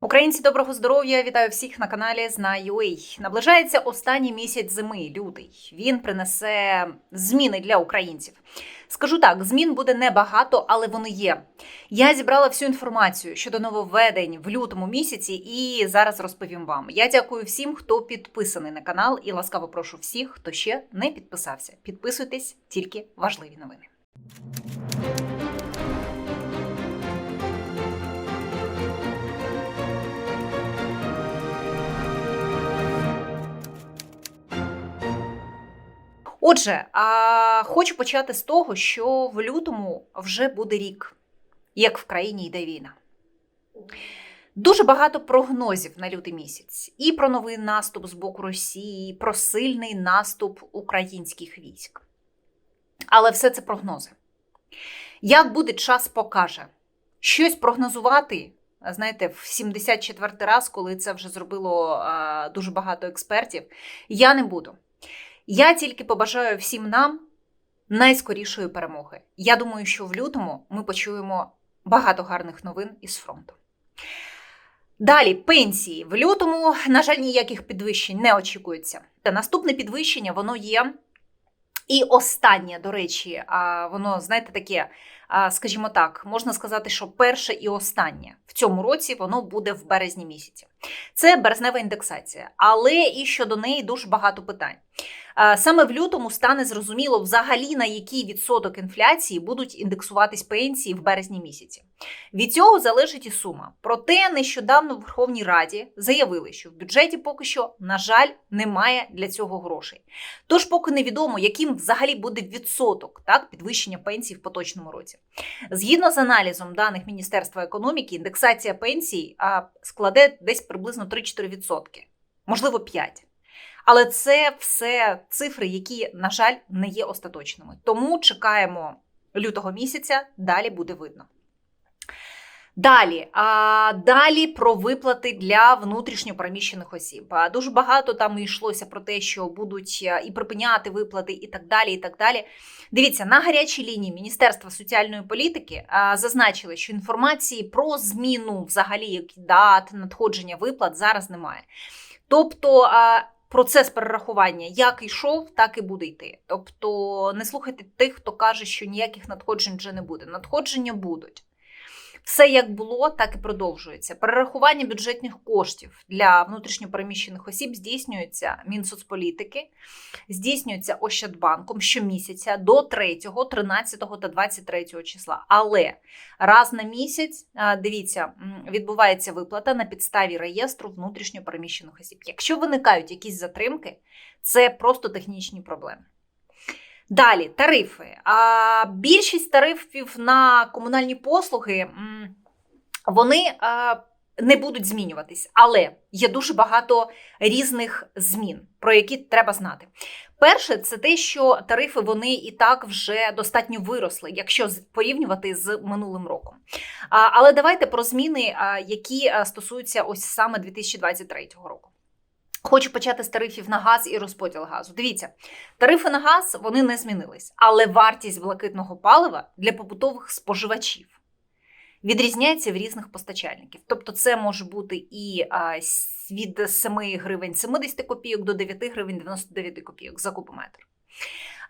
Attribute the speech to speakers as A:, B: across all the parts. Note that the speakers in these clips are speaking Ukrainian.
A: Українці, доброго здоров'я! Вітаю всіх на каналі Знаю.ua. Наближається останній місяць зими, лютий. Він принесе зміни для українців. Скажу так, змін буде небагато, але вони є. Я зібрала всю інформацію щодо нововведень в лютому місяці і зараз розповім вам. Я дякую всім, хто підписаний на канал, і ласкаво прошу всіх, хто ще не підписався. Підписуйтесь, тільки важливі новини. Отже, а, хочу почати з того, що в лютому вже буде рік, як в країні йде війна. Дуже багато прогнозів на лютий місяць і про новий наступ з боку Росії, і про сильний наступ українських військ. Але все це прогнози. Як буде час, покаже. Щось прогнозувати, знаєте, в 74 раз, коли це вже зробило дуже багато експертів, я не буду. Я тільки побажаю всім нам найскорішої перемоги. Я думаю, що в лютому ми почуємо багато гарних новин із фронту. Далі пенсії в лютому, на жаль, ніяких підвищень не очікується. Та наступне підвищення воно є. І останнє, до речі, воно, знаєте, таке, скажімо так, можна сказати, що перше і останнє в цьому році воно буде в березні місяці. Це березнева індексація, але і щодо неї дуже багато питань. Саме в лютому стане зрозуміло, взагалі на який відсоток інфляції будуть індексуватись пенсії в березні місяці. Від цього залежить і сума. Проте нещодавно в Верховній Раді заявили, що в бюджеті поки що, на жаль, немає для цього грошей. Тож, поки невідомо, яким взагалі буде відсоток так, підвищення пенсій в поточному році. Згідно з аналізом даних Міністерства економіки, індексація пенсій складе десь приблизно 3-4%, можливо, 5%. Але це все цифри, які, на жаль, не є остаточними. Тому чекаємо лютого місяця, далі буде видно. Далі, а, далі про виплати для внутрішньопереміщених осіб. Дуже багато там йшлося про те, що будуть і припиняти виплати, і так далі. і так далі. Дивіться, на гарячій лінії Міністерства соціальної політики зазначили, що інформації про зміну взагалі дат надходження виплат зараз немає. Тобто. Процес перерахування як йшов, так і буде йти. Тобто не слухайте тих, хто каже, що ніяких надходжень вже не буде. Надходження будуть. Все як було, так і продовжується. Перерахування бюджетних коштів для внутрішньопереміщених осіб здійснюється Мінсоцполітики, здійснюється Ощадбанком щомісяця до 3, 13 та 23 числа. Але раз на місяць, дивіться, відбувається виплата на підставі реєстру внутрішньопереміщених осіб. Якщо виникають якісь затримки, це просто технічні проблеми. Далі тарифи. А більшість тарифів на комунальні послуги вони не будуть змінюватись, але є дуже багато різних змін, про які треба знати. Перше, це те, що тарифи вони і так вже достатньо виросли, якщо порівнювати з минулим роком. Але давайте про зміни, які стосуються ось саме 2023 року. Хочу почати з тарифів на газ і розподіл газу. Дивіться, тарифи на газ вони не змінились, але вартість блакитного палива для побутових споживачів відрізняється в різних постачальників. Тобто, це може бути і від 7 гривень 70 копійок до 9 гривень 99 копійок за кубометр.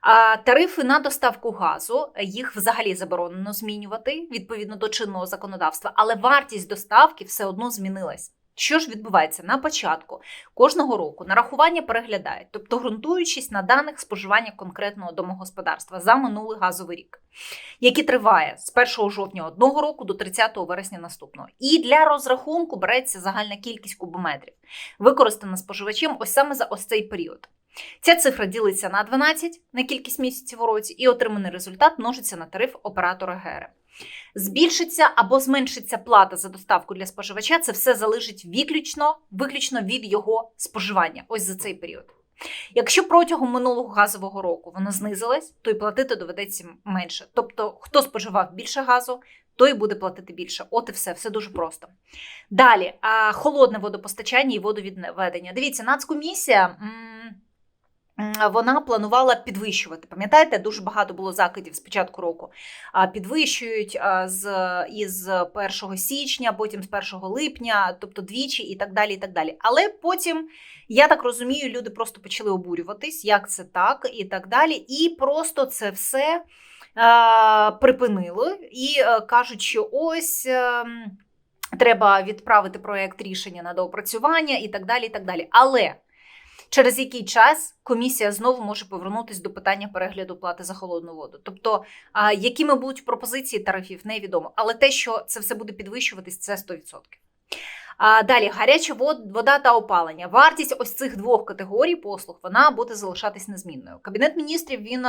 A: А тарифи на доставку газу їх взагалі заборонено змінювати відповідно до чинного законодавства, але вартість доставки все одно змінилась. Що ж відбувається на початку кожного року нарахування переглядають, тобто ґрунтуючись на даних споживання конкретного домогосподарства за минулий газовий рік, який триває з 1 жовтня одного року до 30 вересня наступного. І для розрахунку береться загальна кількість кубометрів, використана споживачем ось саме за ось цей період. Ця цифра ділиться на 12 на кількість місяців у році, і отриманий результат множиться на тариф оператора ГРМ. Збільшиться або зменшиться плата за доставку для споживача, це все залежить виключно, виключно від його споживання, ось за цей період. Якщо протягом минулого газового року воно знизилось, то й платити доведеться менше. Тобто, хто споживав більше газу, той буде платити більше. От і все, все дуже просто. Далі, холодне водопостачання і водовідведення. Дивіться, нацкомісія Вона планувала підвищувати. Пам'ятаєте, дуже багато було закидів з початку року. Підвищують з із 1 січня, потім з 1 липня, тобто двічі і так далі. і так далі. Але потім, я так розумію, люди просто почали обурюватись, як це так, і так далі. І просто це все припинило і а, кажуть, що ось. ем, Треба відправити проект рішення на доопрацювання і так далі. і так далі. Але через який час комісія знову може повернутися до питання перегляду плати за холодну воду. Тобто, якими будуть пропозиції тарифів, невідомо. Але те, що це все буде підвищуватись, це 100%. А далі гаряча вод- вода та опалення. Вартість ось цих двох категорій послуг вона буде залишатись незмінною. Кабінет міністрів він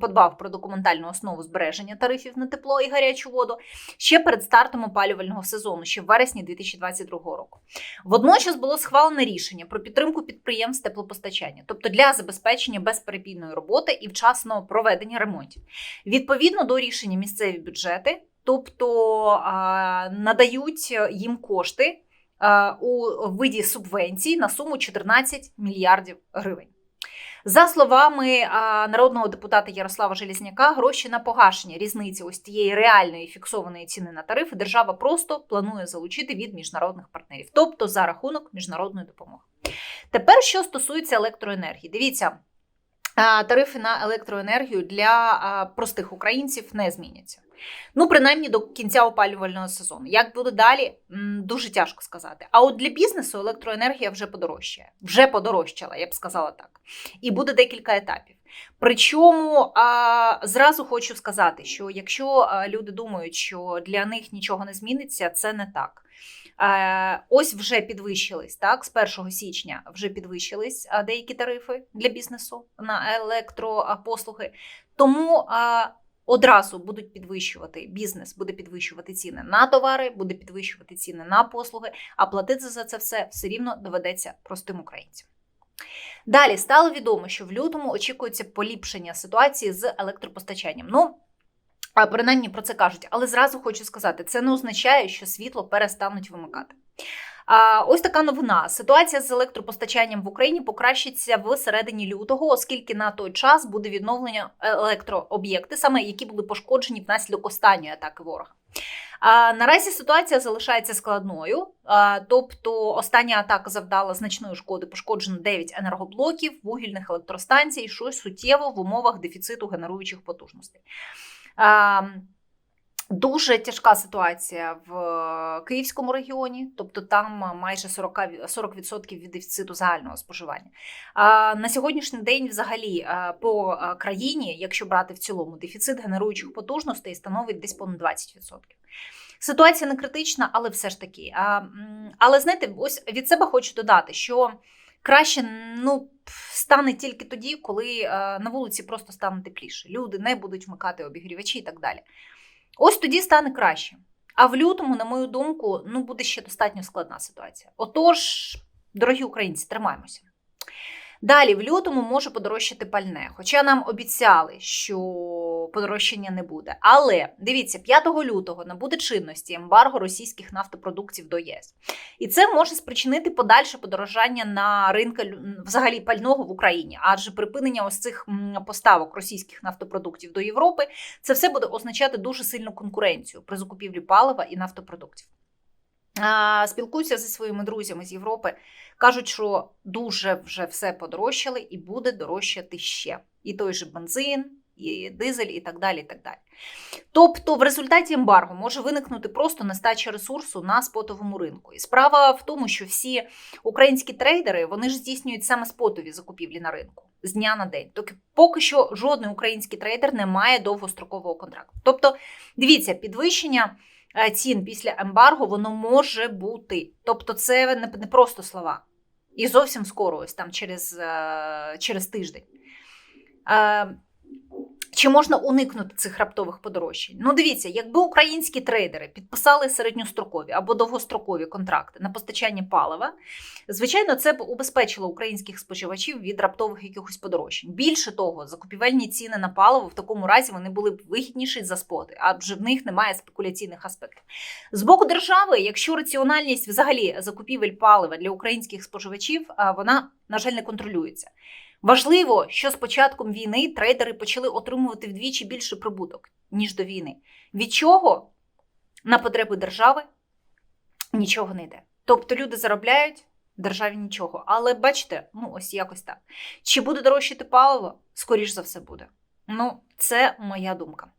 A: подбав про документальну основу збереження тарифів на тепло і гарячу воду ще перед стартом опалювального сезону, ще в вересні 2022 року. Водночас було схвалене рішення про підтримку підприємств теплопостачання, тобто для забезпечення безперебійної роботи і вчасного проведення ремонтів. Відповідно до рішення місцеві бюджети, тобто надають їм кошти у виді субвенцій на суму 14 мільярдів гривень. За словами народного депутата Ярослава Желізняка, гроші на погашення різниці ось тієї реальної фіксованої ціни на тарифи держава просто планує залучити від міжнародних партнерів, тобто за рахунок міжнародної допомоги. Тепер, що стосується електроенергії, дивіться. Тарифи на електроенергію для простих українців не зміняться. Ну, принаймні до кінця опалювального сезону. Як буде далі, дуже тяжко сказати. А от для бізнесу електроенергія вже подорожчає. Вже подорожчала, я б сказала так. І буде декілька етапів. Причому а, зразу хочу сказати, що якщо люди думають, що для них нічого не зміниться, це не так. Ось вже підвищились так. З 1 січня вже підвищились деякі тарифи для бізнесу на електропослуги. Тому одразу будуть підвищувати бізнес, буде підвищувати ціни на товари, буде підвищувати ціни на послуги, а платити за це все все рівно доведеться простим українцям. Далі стало відомо, що в лютому очікується поліпшення ситуації з електропостачанням. Ну, принаймні про це кажуть, але зразу хочу сказати, це не означає, що світло перестануть вимикати. Ось така новина. Ситуація з електропостачанням в Україні покращиться в середині лютого, оскільки на той час буде відновлення електрооб'єкти, саме які були пошкоджені внаслідок останньої атаки ворога. А, Наразі ситуація залишається складною, а, тобто остання атака завдала значної шкоди, пошкоджено 9 енергоблоків, вугільних електростанцій, що суттєво в умовах дефіциту генеруючих потужностей. А, Дуже тяжка ситуація в Київському регіоні, тобто там майже 40%, 40% від дефіциту загального споживання. А на сьогоднішній день, взагалі, по країні, якщо брати в цілому, дефіцит генеруючих потужностей становить десь понад 20%. Ситуація не критична, але все ж таки. А, Але знаєте, ось від себе хочу додати, що краще ну, стане тільки тоді, коли на вулиці просто стане тепліше. Люди не будуть вмикати обігрівачі і так далі. Ось тоді стане краще. А в лютому, на мою думку, ну буде ще достатньо складна ситуація. Отож, дорогі українці, тримаємося. Далі, в лютому може подорожчати пальне, хоча нам обіцяли, що подорожчання не буде. Але дивіться, 5 лютого набуде чинності ембарго російських нафтопродуктів до ЄС. І це може спричинити подальше подорожання на ринку взагалі пального в Україні, адже припинення ось цих поставок російських нафтопродуктів до Європи це все буде означати дуже сильну конкуренцію при закупівлі палива і нафтопродуктів. Спілкуюся зі своїми друзями з Європи. Кажуть, що дуже вже все подорожчало і буде дорожчати ще. І той же бензин, і дизель, і так далі. і так далі. Тобто, в результаті ембарго може виникнути просто нестача ресурсу на спотовому ринку. І справа в тому, що всі українські трейдери вони ж здійснюють саме спотові закупівлі на ринку з дня на день. Тобто, поки що жодний український трейдер не має довгострокового контракту. Тобто, дивіться, підвищення. Е, Цін після ембарго воно може бути. Тобто, це не просто слова. І зовсім скоро, ось там через, е, через тиждень. Чи можна уникнути цих раптових подорожчань? Ну, дивіться, якби українські трейдери підписали середньострокові або довгострокові контракти на постачання палива, звичайно, це б убезпечило українських споживачів від раптових якихось подорожчань. Більше того, закупівельні ціни на паливо в такому разі вони були б вигідніші за споти, адже в них немає спекуляційних аспектів. З боку держави, якщо раціональність взагалі закупівель палива для українських споживачів, вона, на жаль, не контролюється. Важливо, що з початком війни трейдери почали отримувати вдвічі більше прибуток, ніж до війни. Від чого на потреби держави нічого не йде. Тобто люди заробляють, державі нічого. Але бачите, ну ось якось так. Чи буде дорожчати паливо? Скоріш за все буде. Ну, це моя думка.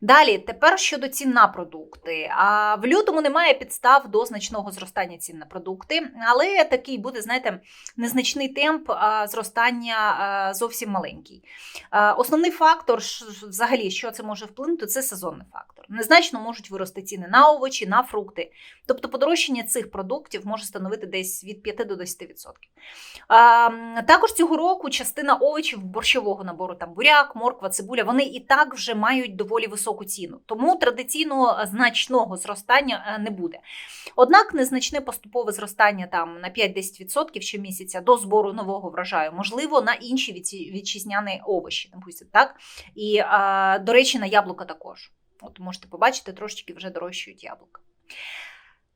A: Далі, тепер щодо цін на продукти. А в лютому немає підстав до значного зростання цін на продукти, але такий буде, знаєте, незначний темп зростання зовсім маленький. Основний фактор, взагалі, що це може вплинути, це сезонний фактор. Незначно можуть вирости ціни на овочі, на фрукти. Тобто подорожчання цих продуктів може становити десь від 5 до 10%. А, також цього року частина овочів борщового набору, там буряк, морква, цибуля, вони і так вже мають доволі високу ціну. Тому традиційного е, значного зростання е, не буде. Однак незначне поступове зростання там на 5-10% щомісяця до збору нового врожаю, можливо, на інші вітчизняні овочі, допустим, так? І, до речі, на яблука також. От можете побачити, трошечки вже дорожчають яблука.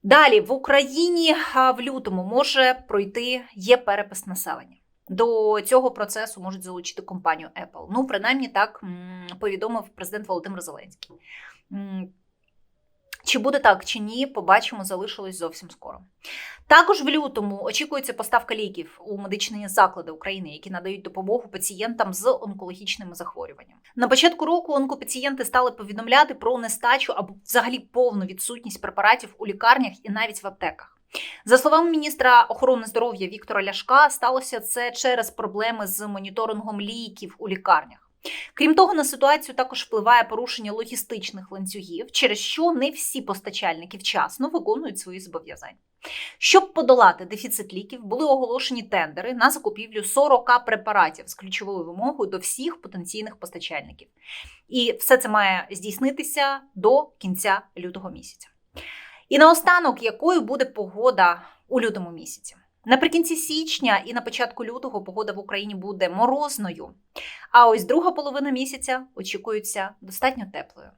A: Далі в Україні в лютому може пройти є перепис населення. До цього процесу можуть залучити компанію Apple. Ну, принаймні так повідомив президент Володимир Зеленський. Чи буде так, чи ні, побачимо, залишилось зовсім скоро. Також в лютому очікується поставка ліків у медичні заклади України, які надають допомогу пацієнтам з онкологічними захворюваннями. На початку року онкопацієнти стали повідомляти про нестачу або взагалі повну відсутність препаратів у лікарнях і навіть в аптеках. За словами міністра охорони здоров'я Віктора Ляшка, сталося це через проблеми з моніторингом ліків у лікарнях. Крім того, на ситуацію також впливає порушення логістичних ланцюгів, через що не всі постачальники вчасно виконують свої зобов'язання. Щоб подолати дефіцит ліків, були оголошені тендери на закупівлю 40 препаратів з ключовою вимогою до всіх потенційних постачальників. І все це має здійснитися до кінця лютого місяця. І наостанок, якою буде погода у лютому місяці? Наприкінці січня і на початку лютого погода в Україні буде морозною, а ось друга половина місяця очікується достатньо теплою.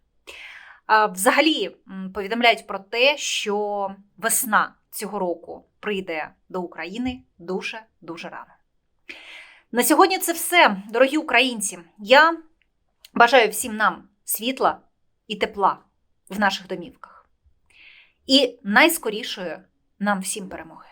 A: Взагалі повідомляють про те, що весна цього року прийде до України дуже дуже рано. На сьогодні це все, дорогі українці. Я бажаю всім нам світла і тепла в наших домівках. І найскорішої нам всім перемоги.